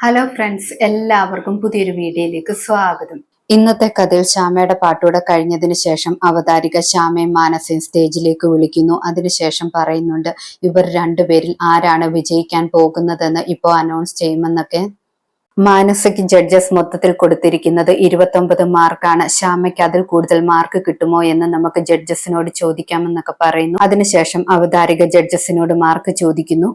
Hello friends എല്ലാവർക്കും പുതിയൊരു വീഡിയോയിലേക്ക് സ്വാഗതം. ഇന്നത്തെ കഥയിൽ ശ്യാമയുടെ പാട്ടൂടെ കഴിഞ്ഞതിന് ശേഷം അവതാരിക ശ്യാമയും മാനസയും സ്റ്റേജിലേക്ക് വിളിക്കുന്നു. അതിനുശേഷം പറയുന്നുണ്ട് ഇവർ രണ്ടുപേരിൽ ആരാണ് വിജയിക്കാൻ പോകുന്നതെന്ന് ഇപ്പോൾ അനൗൺസ് ചെയ്യുമെന്നൊക്കെ? മാനസയ്ക്ക് ജഡ്ജസ് മൊത്തത്തിൽ കൊടുത്തിരിക്കുന്നത് ഇരുപത്തൊമ്പത് മാർക്കാണ്. ശ്യാമയ്ക്ക് അതിൽ കൂടുതൽ മാർക്ക് കിട്ടുമോ എന്ന് നമുക്ക് ജഡ്ജസിനോട് ചോദിക്കാമെന്നൊക്കെ പറയുന്നു. അതിനുശേഷം അവതാരിക ജഡ്ജസിനോട് മാർക്ക് ചോദിക്കുന്നു.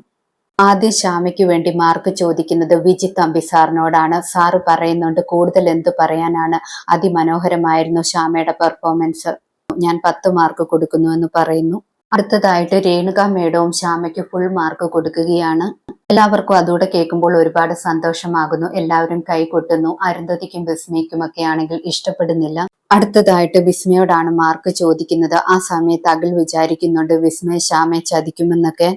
ആദ്യം ശ്യാമയ്ക്ക് വേണ്ടി മാർക്ക് ചോദിക്കുന്നത് വിജിത് അമ്പി സാറിനോടാണ്. സാറ് പറയുന്നുണ്ട് കൂടുതൽ എന്തു പറയാനാണ് അതിമനോഹരമായിരുന്നു ശ്യാമയുടെ പെർഫോമൻസ് ഞാൻ പത്ത് മാർക്ക് കൊടുക്കുന്നു എന്ന് പറയുന്നു. അടുത്തതായിട്ട് രേണുക മേഡവും ശ്യാമയ്ക്ക് ഫുൾ മാർക്ക് കൊടുക്കുകയാണ്. എല്ലാവർക്കും അതുകൂടെ കേൾക്കുമ്പോൾ ഒരുപാട് സന്തോഷമാകുന്നു. എല്ലാവരും കൈകൊട്ടുന്നു അരുന്ധതിക്കും വിസ്മയ്ക്കും ഒക്കെ ആണെങ്കിൽ ഇഷ്ടപ്പെടുന്നില്ല. അടുത്തതായിട്ട് വിസ്മയോടാണ് മാർക്ക് ചോദിക്കുന്നത്. ആ സമയത്ത് അകിൽ വിചാരിക്കുന്നുണ്ട് വിസ്മയ ശ്യാമയെ ചതിക്കുമെന്നൊക്കെ.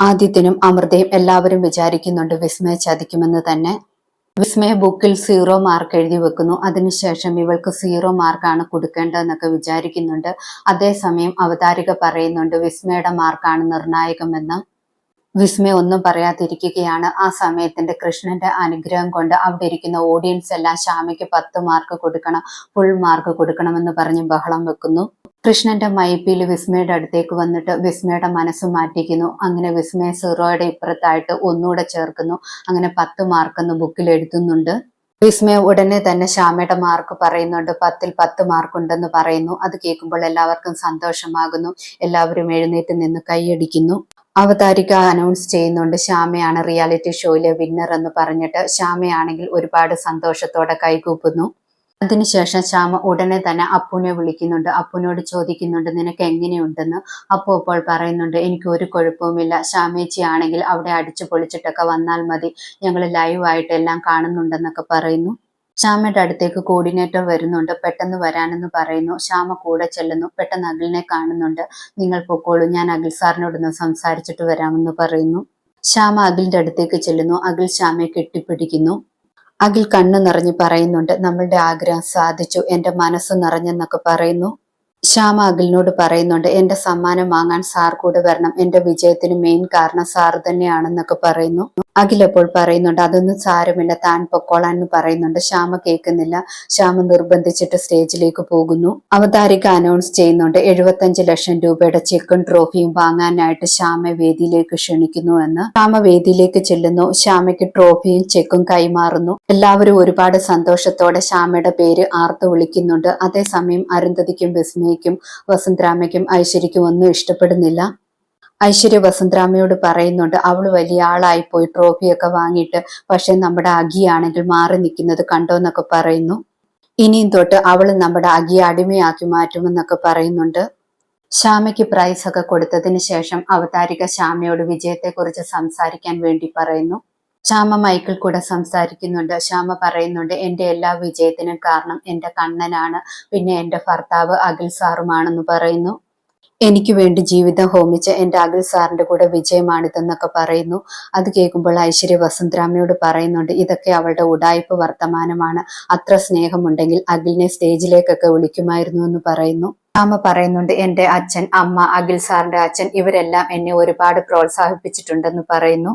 ആദ്യത്തിനും അമൃതയും എല്ലാവരും വിചാരിക്കുന്നുണ്ട് വിസ്മയ ചതിക്കുമെന്ന് തന്നെ. വിസ്മയ ബുക്കിൽ സീറോ മാർക്ക് എഴുതി വെക്കുന്നു. അതിനുശേഷം ഇവൾക്ക് സീറോ മാർക്കാണ് കൊടുക്കേണ്ടതെന്നൊക്കെ വിചാരിക്കുന്നുണ്ട്. അതേസമയം അവതാരിക പറയുന്നുണ്ട് വിസ്മയുടെ മാർക്കാണ് നിർണായകമെന്ന്. വിസ്മയ ഒന്നും പറയാതിരിക്കുകയാണ്. ആ സമയത്തിന്റെ കൃഷ്ണന്റെ അനുഗ്രഹം കൊണ്ട് അവിടെ ഇരിക്കുന്ന ഓഡിയൻസ് എല്ലാം ശ്യാമയ്ക്ക് പത്ത് മാർക്ക് കൊടുക്കണം ഫുൾ മാർക്ക് കൊടുക്കണമെന്ന് പറഞ്ഞ് ബഹളം വെക്കുന്നു. കൃഷ്ണന്റെ മൈപ്പിൽ വിസ്മയുടെ അടുത്തേക്ക് വന്നിട്ട് വിസ്മയുടെ മനസ്സ് മാറ്റിക്കുന്നു. അങ്ങനെ വിസ്മയ സീറോയുടെ ഇപ്പുറത്തായിട്ട് ഒന്നുകൂടെ ചേർക്കുന്നു. അങ്ങനെ പത്ത് മാർക്കെന്ന് ബുക്കിൽ എഴുതുന്നുണ്ട്. വിസ്മയ ഉടനെ തന്നെ ശ്യാമയുടെ മാർക്ക് പറയുന്നുണ്ട്. പത്തിൽ പത്ത് മാർക്ക് ഉണ്ടെന്ന് പറയുന്നു. അത് കേൾക്കുമ്പോൾ എല്ലാവർക്കും സന്തോഷമാകുന്നു. എല്ലാവരും എഴുന്നേറ്റ് നിന്ന് കൈയടിക്കുന്നു. അവതാരിക അനൗൺസ് ചെയ്യുന്നുണ്ട്. ശ്യാമയാണ് റിയാലിറ്റി ഷോയിലെ വിന്നർ എന്ന് പറഞ്ഞിട്ട്. ശ്യാമയാണെങ്കിൽ ഒരുപാട് സന്തോഷത്തോടെ കൈകൂപ്പുന്നു. അതിനുശേഷം ശ്യാമ ഉടനെ തന്നെ അപ്പുനെ വിളിക്കുന്നുണ്ട്. അപ്പുനോട് ചോദിക്കുന്നുണ്ട് നിനക്ക് എങ്ങനെയുണ്ടെന്ന്? അപ്പു അപ്പോൾ പറയുന്നുണ്ട് എനിക്ക് ഒരു കുഴപ്പവുമില്ല. ശ്യാമേച്ചി ആണെങ്കിൽ അവിടെ അടിച്ചു പൊളിച്ചിട്ടൊക്കെ വന്നാൽ മതി. ഞങ്ങൾ ലൈവായിട്ട് എല്ലാം കാണുന്നുണ്ടെന്നൊക്കെ പറയുന്നു. ശ്യാമയുടെ അടുത്തേക്ക് കോർഡിനേറ്റർ വരുന്നുണ്ട് പെട്ടെന്ന് വരാനെന്ന് പറയുന്നു. ശ്യാമ കൂടെ ചെല്ലുന്നു. പെട്ടെന്ന് അഖിലിനെ കാണുന്നുണ്ട്. നിങ്ങൾ പൊക്കോളൂ. ഞാൻ അഖിൽ സാറിനോടൊന്ന് സംസാരിച്ചിട്ട് വരാമെന്ന് പറയുന്നു. ശ്യാമ അഖിലിന്റെ അടുത്തേക്ക് ചെല്ലുന്നു. അഖിൽ ശ്യാമയെ കെട്ടിപ്പിടിക്കുന്നു. അഖിൽ കണ്ണു നിറഞ്ഞു പറയുന്നുണ്ട് നമ്മളുടെ ആഗ്രഹം സാധിച്ചു എന്റെ മനസ്സ് നിറഞ്ഞെന്നൊക്കെ പറയുന്നു. ശ്യാമ അഖിലിനോട് പറയുന്നുണ്ട് എന്റെ സമ്മാനം വാങ്ങാൻ സാർ കൂടെ വരണം. എന്റെ വിജയത്തിന് മെയിൻ കാരണം സാർ തന്നെയാണെന്നൊക്കെ പറയുന്നു. അഖിൽ അപ്പോൾ പറയുന്നുണ്ട് അതൊന്നും സാരമില്ല. താൻ പൊക്കോളാൻ എന്ന് പറയുന്നുണ്ട്. ശ്യാമ കേൾക്കുന്നില്ല. ശ്യാമ നിർബന്ധിച്ചിട്ട് സ്റ്റേജിലേക്ക് പോകുന്നു. അവതാരിക അനൗൺസ് ചെയ്യുന്നുണ്ട് എഴുപത്തഞ്ച് ലക്ഷം രൂപയുടെ ചെക്കും ട്രോഫിയും വാങ്ങാനായിട്ട് ശ്യാമ വേദിയിലേക്ക് ക്ഷണിക്കുന്നു എന്ന്. ശ്യാമ വേദിയിലേക്ക് ചെല്ലുന്നു. ശ്യാമയ്ക്ക് ട്രോഫിയും ചെക്കും കൈമാറുന്നു. എല്ലാവരും ഒരുപാട് സന്തോഷത്തോടെ ശ്യാമയുടെ പേര് ആർത്തു വിളിക്കുന്നുണ്ട്. അതേസമയം അരുന്ധതിക്കും വിസ്മയ്ക്കും വസുന്ധരാമയ്ക്കും ഐശ്വര്യക്കും ഒന്നും ഇഷ്ടപ്പെടുന്നില്ല. ഐശ്വര്യ വസുന്ധരാമയോട് പറയുന്നുണ്ട് അവൾ വലിയ ആളായി പോയി ട്രോഫിയൊക്കെ വാങ്ങിയിട്ട് പക്ഷെ നമ്മുടെ അഗിയാണെങ്കിൽ മാറി നിൽക്കുന്നത് കണ്ടോ എന്നൊക്കെ പറയുന്നു. ഇനിയും തൊട്ട് അവൾ നമ്മുടെ അഗിയെ അടിമയാക്കി മാറ്റുമെന്നൊക്കെ പറയുന്നുണ്ട്. ശ്യാമയ്ക്ക് പ്രൈസ് ഒക്കെ കൊടുത്തതിന് ശേഷം അവതാരിക ശ്യാമയോട് വിജയത്തെക്കുറിച്ച് സംസാരിക്കാൻ വേണ്ടി പറയുന്നു. ശ്യാമ മൈക്കിൾ കൂടെ സംസാരിക്കുന്നുണ്ട്. ശ്യാമ പറയുന്നുണ്ട് എന്റെ എല്ലാ വിജയത്തിനും കാരണം എന്റെ കണ്ണനാണ്. പിന്നെ എന്റെ ഭർത്താവ് അഖിൽ സാറുമാണെന്ന് പറയുന്നു. എനിക്ക് വേണ്ടി ജീവിതം ഹോമിച്ച എന്റെ അഖിൽ സാറിന്റെ കൂടെ വിജയമാണിതെന്നൊക്കെ പറയുന്നു. അത് കേൾക്കുമ്പോൾ ഐശ്വര്യ വസന്തരാമയോട് പറയുന്നുണ്ട് ഇതൊക്കെ അവളുടെ ഉടായ്പ വർത്തമാനമാണ്. അത്ര സ്നേഹമുണ്ടെങ്കിൽ അഖിലിനെ സ്റ്റേജിലേക്കൊക്കെ വിളിക്കുമായിരുന്നു എന്ന് പറയുന്നു. അമ്മ പറയുന്നുണ്ട് എന്റെ അച്ഛൻ അമ്മ അഖിൽ സാറിന്റെ അച്ഛൻ ഇവരെല്ലാം എന്നെ ഒരുപാട് പ്രോത്സാഹിപ്പിച്ചിട്ടുണ്ടെന്ന് പറയുന്നു.